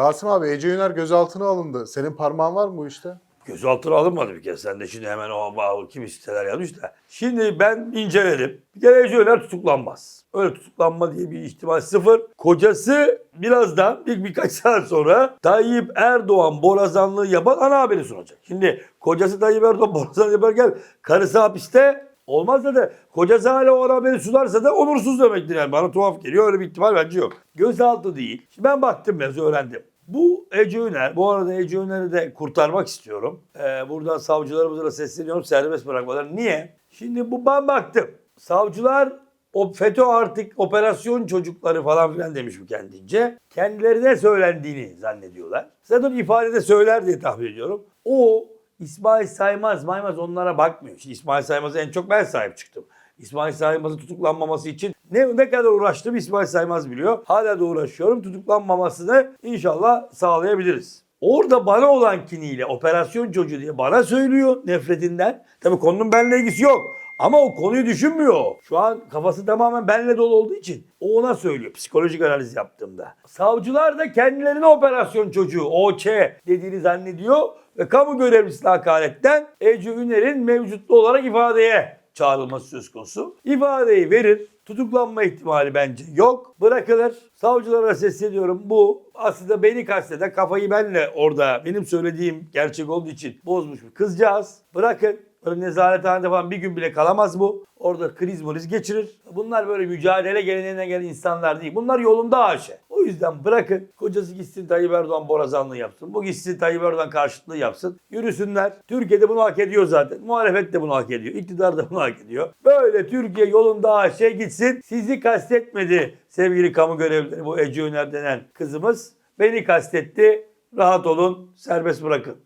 Rasim abi Ece Üner gözaltına alındı. Senin parmağın var mı bu işte? Gözaltına alınmadı bir kez. Sen de şimdi hemen o bağlı kim siteler yazmış da. Şimdi ben inceledim. Bir kere Ece Öner tutuklanmaz. Öyle tutuklanma diye bir ihtimal sıfır. Kocası birazdan bir birkaç saat sonra Tayyip Erdoğan borazanlığı yapan ana haberi sunacak. Şimdi kocası Tayyip Erdoğan borazanlığı yaparken karısı hapiste olmaz da kocası hala o haberi sunarsa da onursuz demektir yani. Bana tuhaf geliyor. Öyle bir ihtimal bence yok. Gözaltı değil. Şimdi ben baktım biraz öğrendim. Bu Ece Üner, bu arada Ece Üner'i de kurtarmak istiyorum. Ee, buradan savcılarımıza da sesleniyorum serbest bırakmaları. Niye? Şimdi bu ben baktım. Savcılar o FETÖ artık operasyon çocukları falan filan demiş bu kendince. Kendilerine söylendiğini zannediyorlar. Zaten ifadede söyler diye tahmin ediyorum. O İsmail Saymaz, Maymaz onlara bakmıyor. Şimdi İsmail Saymaz'a en çok ben sahip çıktım. İsmail Saymaz'ın tutuklanmaması için ne, ne kadar uğraştım İsmail Saymaz biliyor. Hala da uğraşıyorum. Tutuklanmamasını inşallah sağlayabiliriz. Orada bana olan kiniyle operasyon çocuğu diye bana söylüyor nefretinden. Tabii konunun benimle ilgisi yok. Ama o konuyu düşünmüyor. Şu an kafası tamamen benle dolu olduğu için o ona söylüyor psikolojik analiz yaptığımda. Savcılar da kendilerine operasyon çocuğu OÇ dediğini zannediyor ve kamu görevlisi hakaretten Ece Üner'in mevcutlu olarak ifadeye çağrılması söz konusu. İfadeyi verir. Tutuklanma ihtimali bence yok. Bırakılır. Savcılara sesleniyorum. Bu aslında beni kasteden kafayı benle orada benim söylediğim gerçek olduğu için bozmuş bir kızcağız. Bırakın. Böyle nezarethanede falan bir gün bile kalamaz bu. Orada kriz moriz geçirir. Bunlar böyle mücadele geleneğine gelen insanlar değil. Bunlar yolunda aşe. O yüzden bırakın. Kocası gitsin Tayyip Erdoğan borazanlığı yapsın. Bu gitsin Tayyip Erdoğan karşıtlığı yapsın. Yürüsünler. Türkiye'de bunu hak ediyor zaten. Muhalefet de bunu hak ediyor. İktidar da bunu hak ediyor. Böyle Türkiye yolunda aşe gitsin. Sizi kastetmedi sevgili kamu görevlileri bu Ece Öner denen kızımız. Beni kastetti. Rahat olun. Serbest bırakın.